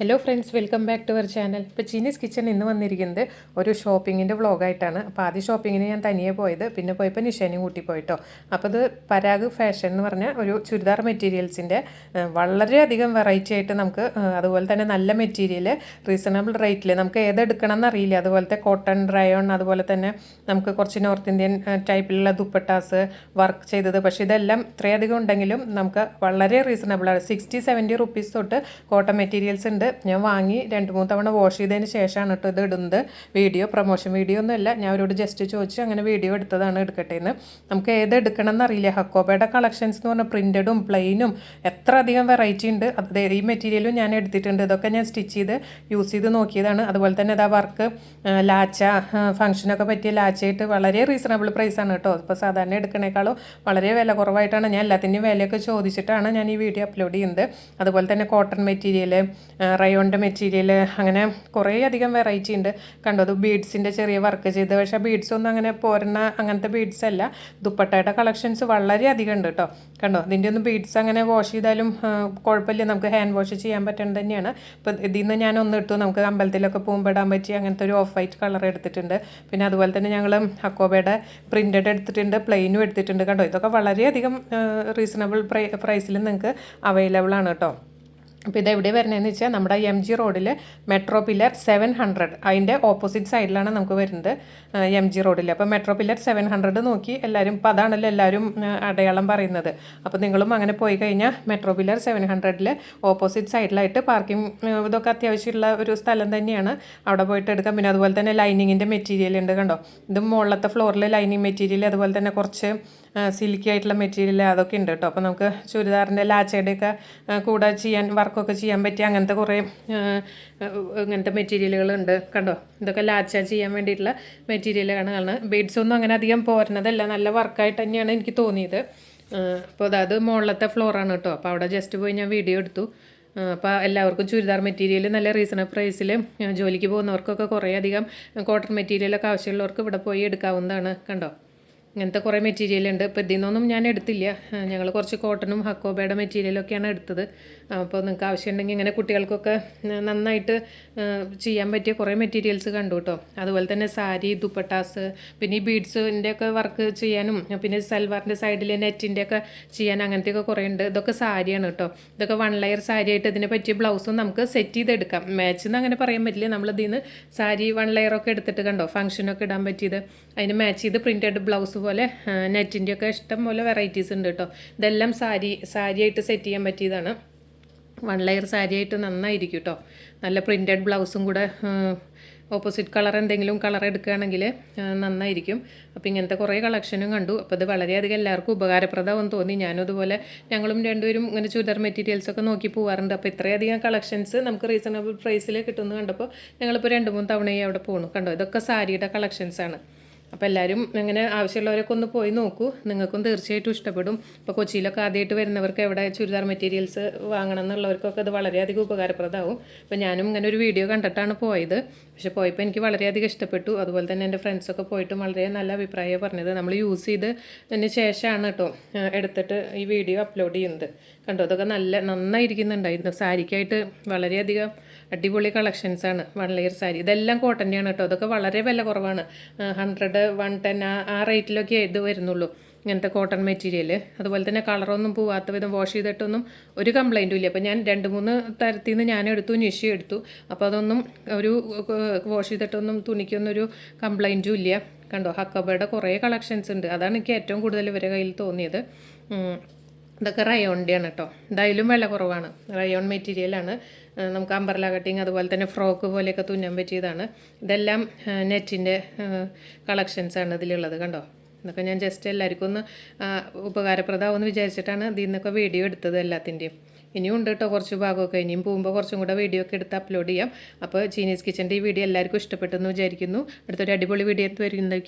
Hello friends welcome back to our channel ഇപ്പോൾ Chinese kitchen ഇന്ന് വന്നിരിക്കുന്നത് ഒരു ഷോപ്പിങ്ങിന്റെ വ്ളോഗായിട്ടാണ് അപ്പോൾ ആദ്യം ഷോപ്പിങ്ങിന് ഞാൻ തനിയെ പോയത് പിന്നെ പോയപ്പോൾ നിഷേനെയും കൂട്ടി പോയിട്ടോ. അപ്പോൾ ഇത് പരാഗ് ഫാഷൻ എന്ന് പറഞ്ഞ ഒരു ചുരിദാർ മെറ്റീരിയൽസിന്റെ വളരെയധികം വെറൈറ്റി ആയിട്ട് നമുക്ക് അതുപോലെ തന്നെ നല്ല മെറ്റീരിയൽ റീസണബിൾ റേറ്റിൽ നമുക്ക് ഏതെടുക്കണം എന്നറിയില്ല അതുപോലത്തെ കോട്ടൺ റയോൺ അതുപോലെ തന്നെ നമുക്ക് കുറച്ച് നോർത്ത് ഇന്ത്യൻ ടൈപ്പിലുള്ള ദുപ്പട്ടാസ് വർക്ക് ചെയ്തത്. പക്ഷേ ഇതെല്ലാം ഇത്രയധികം ഉണ്ടെങ്കിലും നമുക്ക് വളരെ റീസണബിളാണ് സിക്സ്റ്റി സെവന്റി റുപ്പീസ് തൊട്ട് കോട്ടൺ മെറ്റീരിയൽസ് ഉണ്ട്. ഞാൻ വാങ്ങി രണ്ട് മൂന്ന് തവണ വാഷ് ചെയ്തതിന് ശേഷമാണ് കേട്ടോ ഇത് ഇടുന്നത്. വീഡിയോ പ്രൊമോഷൻ വീഡിയോ ഒന്നുമല്ല ഞാൻ അവരോട് ജസ്റ്റ് ചോദിച്ചു അങ്ങനെ വീഡിയോ എടുത്തതാണ് എടുക്കട്ടെ എന്ന് നമുക്ക് ഏത് എടുക്കണം എന്നറിയില്ല ഹക്കോബയുടെ കളക്ഷൻസ് എന്ന് പറഞ്ഞാൽ പ്രിന്റഡും പ്ലെയിനും എത്ര അധികം വെറൈറ്റി ഉണ്ട്. അത് ഈ മെറ്റീരിയലും ഞാൻ എടുത്തിട്ടുണ്ട്. ഇതൊക്കെ ഞാൻ സ്റ്റിച്ച് ചെയ്ത് യൂസ് ചെയ്ത് നോക്കിയതാണ്. അതുപോലെ തന്നെ ഇതാ വർക്ക് ലാച്ച ഫംഗ്ഷനൊക്കെ പറ്റിയ ലാച്ചയായിട്ട് വളരെ റീസണബിൾ പ്രൈസാണ് കേട്ടോ. ഇപ്പോൾ സാധാരണ എടുക്കണേക്കാളും വളരെ വില കുറവായിട്ടാണ് ഞാൻ എല്ലാത്തിന്റെയും വിലയൊക്കെ ചോദിച്ചിട്ടാണ് ഞാൻ ഈ വീഡിയോ അപ്ലോഡ് ചെയ്യുന്നത്. അതുപോലെ തന്നെ കോട്ടൺ മെറ്റീരിയൽ റയോണിന്റെ മെറ്റീരിയൽ അങ്ങനെ കുറേ അധികം വെറൈറ്റി ഉണ്ട്. കണ്ടോ അത് ബീഡ്സിന്റെ ചെറിയ വർക്ക് ചെയ്ത്. പക്ഷേ ബീഡ്സ് ഒന്നും അങ്ങനെ പോരുന്ന അങ്ങനത്തെ ബീഡ്സ് അല്ല. ദുപ്പട്ടയുടെ കളക്ഷൻസ് വളരെയധികം ഉണ്ട് കേട്ടോ കണ്ടോ ഇതിന്റെ ഒന്നും ബീഡ്സ് അങ്ങനെ വാഷ് ചെയ്താലും കുഴപ്പമില്ല. നമുക്ക് ഹാൻഡ് വാഷ് ചെയ്യാൻ പറ്റേണ്ടത് തന്നെയാണ്. ഇപ്പം ഇതിൽ നിന്ന് ഞാൻ ഒന്ന് എടുത്തു നമുക്ക് അമ്പലത്തിലൊക്കെ പോകുമ്പോൾ പറ്റി അങ്ങനത്തെ ഒരു ഓഫ് വൈറ്റ് കളർ എടുത്തിട്ടുണ്ട്. പിന്നെ അതുപോലെ തന്നെ ഞങ്ങൾ അക്കോബയുടെ പ്രിന്റഡ് എടുത്തിട്ടുണ്ട് പ്ലെയിനും എടുത്തിട്ടുണ്ട്. കണ്ടോ ഇതൊക്കെ വളരെയധികം റീസണബിൾ പ്രൈ പ്രൈസിൽ നിങ്ങൾക്ക് അവൈലബിൾ ആണ് കേട്ടോ അപ്പോൾ ഇത് എവിടെ വരുന്നതെന്ന് വെച്ചാൽ നമ്മുടെ എം ജി റോഡിൽ മെട്രോ പില്ലർ സെവൻ ഹൺഡ്രഡ് അതിന്റെ ഓപ്പോസിറ്റ് സൈഡിലാണ് നമുക്ക് വരുന്നത് എം ജി റോഡിൽ അപ്പോൾ മെട്രോ പില്ലർ സെവൻ ഹൺഡ്രഡ് നോക്കി എല്ലാവരും ഇപ്പോൾ അതാണല്ലോ എല്ലാവരും അടയാളം പറയുന്നത്. അപ്പോൾ നിങ്ങളും അങ്ങനെ പോയി കഴിഞ്ഞാൽ മെട്രോ പില്ലർ സെവൻ ഹൺഡ്രഡിൽ ഓപ്പോസിറ്റ് സൈഡിലായിട്ട് പാർക്കിംഗ് ഇതൊക്കെ അത്യാവശ്യമുള്ള ഒരു സ്ഥലം തന്നെയാണ്. അവിടെ പോയിട്ട് എടുക്കാം. പിന്നെ അതുപോലെ തന്നെ ലൈനിങ്ങിന്റെ മെറ്റീരിയൽ ഉണ്ട് കണ്ടോ? ഇത് മുകളിലത്തെ ഫ്ലോറിൽ ലൈനിങ് മെറ്റീരിയൽ അതുപോലെ തന്നെ കുറച്ച് സിൽക്കി ആയിട്ടുള്ള മെറ്റീരിയൽ അതൊക്കെ ഉണ്ട് കേട്ടോ. അപ്പോൾ നമുക്ക് ചുരിദാറിന്റെ ലാച്ചയുടെയൊക്കെ കൂടെ ചെയ്യാൻ വർക്കൊക്കെ ചെയ്യാൻ പറ്റിയ അങ്ങനത്തെ കുറേ ഇങ്ങനത്തെ മെറ്റീരിയലുകളുണ്ട്. കണ്ടോ? ഇതൊക്കെ ലാച്ച ചെയ്യാൻ വേണ്ടിയിട്ടുള്ള മെറ്റീരിയലാണ് കാണുന്നത്. ബീഡ്സ് ഒന്നും അങ്ങനെ അധികം പോരുന്നതല്ല. നല്ല വർക്കായിട്ട് തന്നെയാണ് എനിക്ക് തോന്നിയത്. അപ്പോൾ അതായത് മുകളിലത്തെ ഫ്ലോറാണ് കേട്ടോ. അപ്പോൾ അവിടെ ജസ്റ്റ് പോയി ഞാൻ വീഡിയോ എടുത്തു. അപ്പോൾ എല്ലാവർക്കും ചുരിദാർ മെറ്റീരിയൽ നല്ല റീസണബിൾ പ്രൈസിൽ ജോലിക്ക് പോകുന്നവർക്കൊക്കെ കുറേ അധികം കോട്ടൺ മെറ്റീരിയലൊക്കെ ആവശ്യമുള്ളവർക്ക് ഇവിടെ പോയി എടുക്കാവുന്നതാണ്. കണ്ടോ? ഇങ്ങനത്തെ കുറേ മെറ്റീരിയൽ ഉണ്ട്. ഇപ്പോൾ ഇതിൽ നിന്നൊന്നും ഞാൻ എടുത്തില്ല. ഞങ്ങൾ കുറച്ച് കോട്ടണും ഹക്കോബയുടെ മെറ്റീരിയലൊക്കെയാണ് എടുത്തത്. അപ്പോൾ നിങ്ങൾക്ക് ആവശ്യമുണ്ടെങ്കിൽ ഇങ്ങനെ കുട്ടികൾക്കൊക്കെ നന്നായിട്ട് ചെയ്യാൻ പറ്റിയ കുറേ മെറ്റീരിയൽസ് കണ്ടു കേട്ടോ അതുപോലെ തന്നെ സാരി ദുപ്പട്ടാസ് പിന്നെ ഈ ബീഡ്സിന്റെ ഒക്കെ വർക്ക് ചെയ്യാനും പിന്നെ സൽവാറിന്റെ സൈഡിൽ നെറ്റിന്റെ ഒക്കെ ചെയ്യാൻ അങ്ങനത്തെയൊക്കെ കുറേ ഉണ്ട്. ഇതൊക്കെ സാരിയാണ് കേട്ടോ ഇതൊക്കെ വൺ ലെയർ സാരി ആയിട്ട് ഇതിനെ പറ്റിയ ബ്ലൗസും നമുക്ക് സെറ്റ് ചെയ്തെടുക്കാം. മാച്ച് എന്ന് അങ്ങനെ പറയാൻ പറ്റില്ല. നമ്മൾ ഇതിൽ നിന്ന് സാരി വൺ ലെയറൊക്കെ എടുത്തിട്ട് കണ്ടോ? ഫംഗ്ഷനൊക്കെ ഇടാൻ പറ്റിയത്. അതിന് മാച്ച് ചെയ്ത് പ്രിന്റഡ് ബ്ലൗസ് പോലെ നെറ്റിന്റെ ഒക്കെ ഇഷ്ടം പോലെ വെറൈറ്റീസ് ഉണ്ട് കേട്ടോ ഇതെല്ലാം സാരി സാരിയായിട്ട് സെറ്റ് ചെയ്യാൻ പറ്റിയതാണ്. വൺ ലെയർ സാരിയായിട്ട് നന്നായിരിക്കും കേട്ടോ നല്ല പ്രിന്റഡ് ബ്ലൗസും കൂടെ ഓപ്പോസിറ്റ് കളർ എന്തെങ്കിലും കളർ എടുക്കുകയാണെങ്കിൽ നന്നായിരിക്കും. അപ്പോൾ ഇങ്ങനത്തെ കുറേ കളക്ഷനും കണ്ടു. അപ്പോൾ അത് വളരെയധികം എല്ലാവർക്കും ഉപകാരപ്രദമാകും തോന്നി. ഞാനും അതുപോലെ ഞങ്ങളും രണ്ടുപേരും ഇങ്ങനെ ചുരിദാർ മെറ്റീരിയൽസൊക്കെ നോക്കി പോകാറുണ്ട് അപ്പോൾ ഇത്രയധികം കളക്ഷൻസ് നമുക്ക് റീസണബിൾ പ്രൈസിൽ കിട്ടുമെന്ന് കണ്ടപ്പോൾ ഞങ്ങളിപ്പോൾ രണ്ട് മൂന്ന് തവണയായി അവിടെ പോകണു കണ്ടോ? ഇതൊക്കെ സാരിയുടെ കളക്ഷൻസാണ് അപ്പോൾ എല്ലാവരും അങ്ങനെ ആവശ്യമുള്ളവരൊക്കെ ഒന്ന് പോയി നോക്കൂ. നിങ്ങൾക്കും തീർച്ചയായിട്ടും ഇഷ്ടപ്പെടും. ഇപ്പോൾ കൊച്ചിയിലൊക്കെ ആദ്യമായിട്ട് വരുന്നവർക്ക് എവിടെ ചുരിദാർ മെറ്റീരിയൽസ് വാങ്ങണം എന്നുള്ളവർക്കൊക്കെ അത് വളരെയധികം ഉപകാരപ്രദമാവും. അപ്പോൾ ഞാനും ഇങ്ങനെ ഒരു വീഡിയോ കണ്ടിട്ടാണ് പോയത്. പക്ഷേ പോയപ്പോൾ എനിക്ക് വളരെയധികം ഇഷ്ടപ്പെട്ടു. അതുപോലെ തന്നെ എന്റെ ഫ്രണ്ട്സൊക്കെ പോയിട്ടും വളരെ നല്ല അഭിപ്രായമാണ് പറഞ്ഞത്. നമ്മൾ യൂസ് ചെയ്തതിന് ശേഷമാണ് കേട്ടോ എടുത്തിട്ട് ഈ വീഡിയോ അപ്ലോഡ് ചെയ്യുന്നത്. കണ്ടോ? അതൊക്കെ നല്ല നന്നായിരിക്കുന്നുണ്ടായിരുന്നു. സാരിക്കായിട്ട് വളരെയധികം അടിപൊളി കളക്ഷൻസാണ് വൺ ലെയർ സാരി. ഇതെല്ലാം കോട്ടന്റെയാണ് കേട്ടോ. അതൊക്കെ വളരെ വില കുറവാണ്. ഹൺഡ്രഡ് വൺ ടെൻ ആ ആ റേറ്റിലൊക്കെ ഇത് വരുന്നുള്ളൂ. ഇങ്ങനത്തെ കോട്ടൺ മെറ്റീരിയൽ അതുപോലെ തന്നെ കളറൊന്നും പോവാത്ത വിധം വാഷ് ചെയ്തിട്ടൊന്നും ഒരു കംപ്ലൈന്റും ഇല്ല. അപ്പോൾ ഞാൻ രണ്ട് മൂന്ന് തരത്തിൽ നിന്ന് ഞാൻ എടുത്തു നിഷി എടുത്തു. അപ്പോൾ അതൊന്നും ഒരു വാഷ് ചെയ്തിട്ടൊന്നും തുണിക്കൊന്നും ഒരു കംപ്ലൈന്റും ഇല്ല. കണ്ടോ ഹക്കബയുടെ കുറേ കളക്ഷൻസ് ഉണ്ട്. അതാണ് എനിക്ക് ഏറ്റവും കൂടുതൽ ഇവരുടെ കയ്യിൽ തോന്നിയത്. ഇതൊക്കെ റയോണിന്റെയാണ് കേട്ടോ എന്തായാലും വില കുറവാണ്. റയോൺ മെറ്റീരിയലാണ് നമുക്ക് അമ്പർല കട്ടിങ് അതുപോലെ തന്നെ ഫ്രോക്ക് പോലെയൊക്കെ തുന്നാൻ പറ്റിയതാണ്. ഇതെല്ലാം നെറ്റിന്റെ കളക്ഷൻസാണ് ഇതിലുള്ളത് കണ്ടോ? ഇതൊക്കെ ഞാൻ ജസ്റ്റ് എല്ലാവർക്കും ഒന്ന് ഉപകാരപ്രദമാവുമെന്ന് വിചാരിച്ചിട്ടാണ് ഇതിൽ നിന്നൊക്കെ വീഡിയോ എടുത്തത് എല്ലാത്തിന്റെയും ഇനിയും ഉണ്ട് കേട്ടോ കുറച്ച് ഭാഗമൊക്കെ. ഇനിയും പോകുമ്പോൾ കുറച്ചും കൂടെ വീഡിയോ ഒക്കെ എടുത്ത് അപ്ലോഡ് ചെയ്യാം. അപ്പോൾ ചീനീസ് കിച്ചന്റെ ഈ വീഡിയോ എല്ലാവർക്കും ഇഷ്ടപ്പെട്ടെന്ന് വിചാരിക്കുന്നു. അടുത്തൊരു അടിപൊളി വീഡിയോ വരുന്നതായിരിക്കും.